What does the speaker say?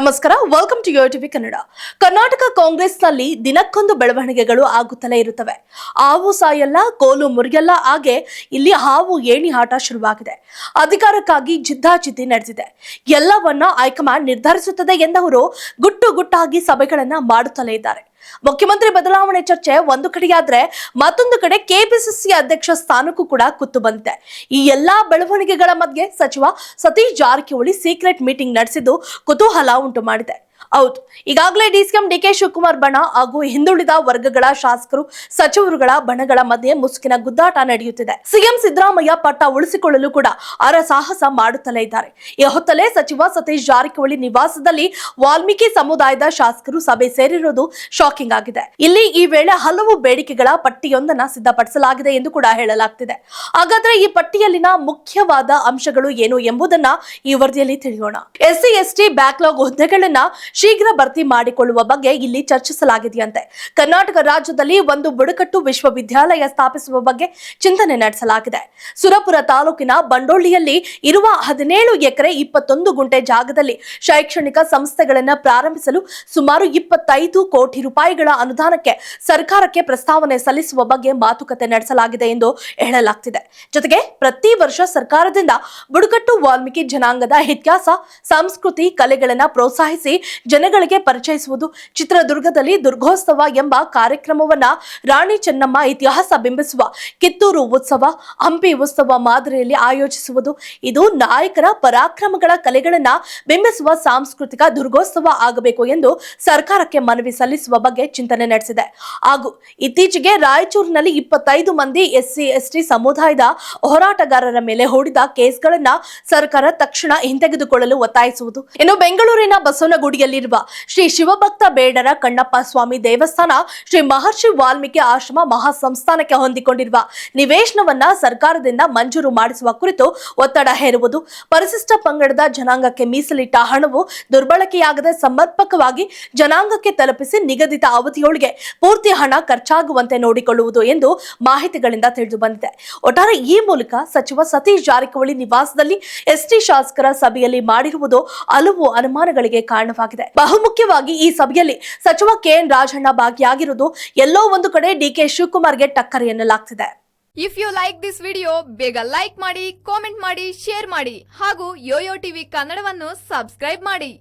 ನಮಸ್ಕಾರ. Welcome to TV Kannada Karnataka ಕಾಂಗ್ರೆಸ್ನಲ್ಲಿ ದಿನಕ್ಕೊಂದು ಬೆಳವಣಿಗೆಗಳು ಆಗುತ್ತಲೇ ಇರುತ್ತವೆ. ಹಾವು ಸಾಯಲ್ಲ, ಕೋಲು ಮುರಿಯಲ್ಲ, ಹಾಗೆ ಇಲ್ಲಿ ಹಾವು ಏಣಿ ಆಟ ಶುರುವಾಗಿದೆ. ಅಧಿಕಾರಕ್ಕಾಗಿ ಜಿದ್ದಾಜಿದ್ದಿ ನಡೆದಿದೆ. ಎಲ್ಲವನ್ನ ಹೈಕಮಾಂಡ್ ನಿರ್ಧರಿಸುತ್ತದೆ ಎಂದವರು ಗುಟ್ಟು ಗುಟ್ಟಾಗಿ ಸಭೆಗಳನ್ನ ಮಾಡುತ್ತಲೇ ಇದ್ದಾರೆ. ಮುಖ್ಯಮಂತ್ರಿ ಬದಲಾವಣೆ ಚರ್ಚೆ ಒಂದು ಕಡೆಯಾದ್ರೆ ಮತ್ತೊಂದು ಕಡೆ ಕೆಪಿಸಿಸಿ ಅಧ್ಯಕ್ಷ ಸ್ಥಾನಕ್ಕೂ ಕೂಡ ಕುತ್ತು ಬಂದಿದೆ. ಈ ಎಲ್ಲಾ ಬೆಳವಣಿಗೆಗಳ ಮಧ್ಯೆ ಸಚಿವ ಸತೀಶ್ ಜಾರಕಿಹೊಳಿ ಸೀಕ್ರೆಟ್ ಮೀಟಿಂಗ್ ನಡೆಸಿದ್ದು ಕುತೂಹಲ ಉಂಟು ಮಾಡಿದೆ. ಹೌದು. ಈಗಾಗಲೇ ಡಿಸಿಎಂ ಡಿಕೆ ಶಿವಕುಮಾರ್ ಬಣ ಹಾಗೂ ಹಿಂದುಳಿದ ವರ್ಗಗಳ ಶಾಸಕರು, ಸಚಿವರುಗಳ ಬಣಗಳ ಮಧ್ಯೆ ಮುಸುಕಿನ ಗುದ್ದಾಟ ನಡೆಯುತ್ತಿದೆ. ಸಿಎಂ ಸಿದ್ದರಾಮಯ್ಯ ಪಟ್ಟ ಉಳಿಸಿಕೊಳ್ಳಲು ಕೂಡ ಅರ ಸಾಹಸ ಮಾಡುತ್ತಲೇ ಇದ್ದಾರೆ. ಈ ಹೊತ್ತಲೇ ಸಚಿವ ಸತೀಶ್ ಜಾರಕಿಹೊಳಿ ನಿವಾಸದಲ್ಲಿ ವಾಲ್ಮೀಕಿ ಸಮುದಾಯದ ಶಾಸಕರು ಸಭೆ ಸೇರಿರುವುದು ಶಾಕಿಂಗ್ ಆಗಿದೆ. ಇಲ್ಲಿ ಈ ವೇಳೆ ಹಲವು ಬೇಡಿಕೆಗಳ ಪಟ್ಟಿಯೊಂದನ್ನ ಸಿದ್ಧಪಡಿಸಲಾಗಿದೆ ಎಂದು ಕೂಡ ಹೇಳಲಾಗ್ತಿದೆ. ಹಾಗಾದ್ರೆ ಈ ಪಟ್ಟಿಯಲ್ಲಿನ ಮುಖ್ಯವಾದ ಅಂಶಗಳು ಏನು ಎಂಬುದನ್ನ ಈ ವರದಿಯಲ್ಲಿ ತಿಳಿಯೋಣ. ಎಸ್ಸಿ, ಎಸ್ಟಿ ಬ್ಯಾಕ್ಲಾಗ್ ಹುದ್ದೆಗಳನ್ನ ಶೀಘ್ರ ಭರ್ತಿ ಮಾಡಿಕೊಳ್ಳುವ ಬಗ್ಗೆ ಇಲ್ಲಿ ಚರ್ಚಿಸಲಾಗಿದೆಯಂತೆ. ಕರ್ನಾಟಕ ರಾಜ್ಯದಲ್ಲಿ ಒಂದು ಬುಡಕಟ್ಟು ವಿಶ್ವವಿದ್ಯಾಲಯ ಸ್ಥಾಪಿಸುವ ಬಗ್ಗೆ ಚಿಂತನೆ ನಡೆಸಲಾಗಿದೆ. ಸುರಪುರ ತಾಲೂಕಿನ ಬಂಡೋಳಿಯಲ್ಲಿ ಇರುವ ಹದಿನೇಳು ಎಕರೆ ಇಪ್ಪತ್ತೊಂದು ಗುಂಟೆ ಜಾಗದಲ್ಲಿ ಶೈಕ್ಷಣಿಕ ಸಂಸ್ಥೆಗಳನ್ನು ಪ್ರಾರಂಭಿಸಲು ಸುಮಾರು ಇಪ್ಪತ್ತೈದು ಕೋಟಿ ರೂಪಾಯಿಗಳ ಅನುದಾನಕ್ಕೆ ಸರ್ಕಾರಕ್ಕೆ ಪ್ರಸ್ತಾವನೆ ಸಲ್ಲಿಸುವ ಬಗ್ಗೆ ಮಾತುಕತೆ ನಡೆಸಲಾಗಿದೆ ಎಂದು ಹೇಳಲಾಗ್ತಿದೆ. ಜೊತೆಗೆ ಪ್ರತಿ ವರ್ಷ ಸರ್ಕಾರದಿಂದ ಬುಡಕಟ್ಟು ವಾಲ್ಮೀಕಿ ಜನಾಂಗದ ಇತಿಹಾಸ, ಸಂಸ್ಕೃತಿ, ಕಲೆಗಳನ್ನು ಪ್ರೋತ್ಸಾಹಿಸಿ ಜನಗಳಿಗೆ ಪರಿಚಯಿಸುವುದು ಚಿತ್ರದುರ್ಗದಲ್ಲಿ ದುರ್ಗೋತ್ಸವ ಎಂಬ ಕಾರ್ಯಕ್ರಮವನ್ನ ರಾಣಿ ಚೆನ್ನಮ್ಮ ಇತಿಹಾಸ ಬಿಂಬಿಸುವ ಕಿತ್ತೂರು ಉತ್ಸವ, ಹಂಪಿ ಉತ್ಸವ ಮಾದರಿಯಲ್ಲಿ ಆಯೋಜಿಸುವುದು. ಇದು ನಾಯಕರ ಪರಾಕ್ರಮಗಳ ಕಲೆಗಳನ್ನ ಬಿಂಬಿಸುವ ಸಾಂಸ್ಕೃತಿಕ ದುರ್ಗೋತ್ಸವ ಆಗಬೇಕು ಎಂದು ಸರ್ಕಾರಕ್ಕೆ ಮನವಿ ಸಲ್ಲಿಸುವ ಬಗ್ಗೆ ಚಿಂತನೆ ನಡೆಸಿದೆ. ಹಾಗೂ ಇತ್ತೀಚೆಗೆ ರಾಯಚೂರಿನಲ್ಲಿ ಇಪ್ಪತ್ತೈದು ಮಂದಿ ಎಸ್ಸಿ, ಎಸ್ಟಿ ಸಮುದಾಯದ ಹೋರಾಟಗಾರರ ಮೇಲೆ ಹೂಡಿದ ಕೇಸ್ಗಳನ್ನ ಸರ್ಕಾರ ತಕ್ಷಣ ಹಿಂತೆಗೆದುಕೊಳ್ಳಲು ಒತ್ತಾಯಿಸುವುದು. ಇನ್ನು ಬೆಂಗಳೂರಿನ ಬಸವನಗುಡಿಯಲ್ಲಿರುವ ಶ್ರೀ ಶಿವಭಕ್ತ ಬೇಡರ ಕಣ್ಣಪ್ಪ ಸ್ವಾಮಿ ದೇವಸ್ಥಾನ, ಶ್ರೀ ಮಹರ್ಷಿ ವಾಲ್ಮೀಕಿ ಆಶ್ರಮ ಮಹಾಸಂಸ್ಥಾನಕ್ಕೆ ಹೊಂದಿಕೊಂಡಿರುವ ನಿವೇಶನವನ್ನ ಸರ್ಕಾರದಿಂದ ಮಂಜೂರು ಮಾಡಿಸುವ ಕುರಿತು ಒತ್ತಡ ಹೇರುವುದು. ಪರಿಶಿಷ್ಟ ಪಂಗಡದ ಜನಾಂಗಕ್ಕೆ ಮೀಸಲಿಟ್ಟ ಹಣವು ದುರ್ಬಳಕೆಯಾಗದೆ ಸಮರ್ಪಕವಾಗಿ ಜನಾಂಗಕ್ಕೆ ತಲುಪಿಸಿ ನಿಗದಿತ ಅವಧಿಯೊಳಗೆ ಪೂರ್ತಿ ಹಣ ಖರ್ಚಾಗುವಂತೆ ನೋಡಿಕೊಳ್ಳುವುದು ಎಂದು ಮಾಹಿತಿಗಳಿಂದ ತಿಳಿದು ಬಂದಿದೆ. ಒಟ್ಟಾರೆ ಈ ಮೂಲಕ ಸಚಿವ ಸತೀಶ್ ಜಾರಕಿಹೊಳಿ ನಿವಾಸದಲ್ಲಿ ಎಸ್ಟಿ ಶಾಸಕರ ಸಭೆಯಲ್ಲಿ ಮಾಡಿರುವುದು ಹಲವು ಅನುಮಾನಗಳಿಗೆ ಕಾರಣವಾಗಿದೆ. ಬಹುಮುಖ್ಯವಾಗಿ ಈ ಸಭೆಯಲ್ಲಿ ಸಚಿವ ಕೆಎನ್ ರಾಜಣ್ಣ ಭಾಗಿಯಾಗಿರುವುದು ಎಲ್ಲೋ ಒಂದು ಕಡೆ ಡಿ ಕೆ ಶಿವಕುಮಾರ್ಗೆ ಟಕ್ಕರ್ ಎನ್ನಲಾಗ್ತಿದೆ. If you like this video ಬೇಗ ಲೈಕ್ ಮಾಡಿ ಕಾಮೆಂಟ್ ಮಾಡಿ ಶೇರ್ ಮಾಡಿ ಹಾಗೂ ಯೋಯೋ ಟಿವಿ ಕನ್ನಡವನ್ನು ಸಬ್ಸ್ಕ್ರೈಬ್ ಮಾಡಿ.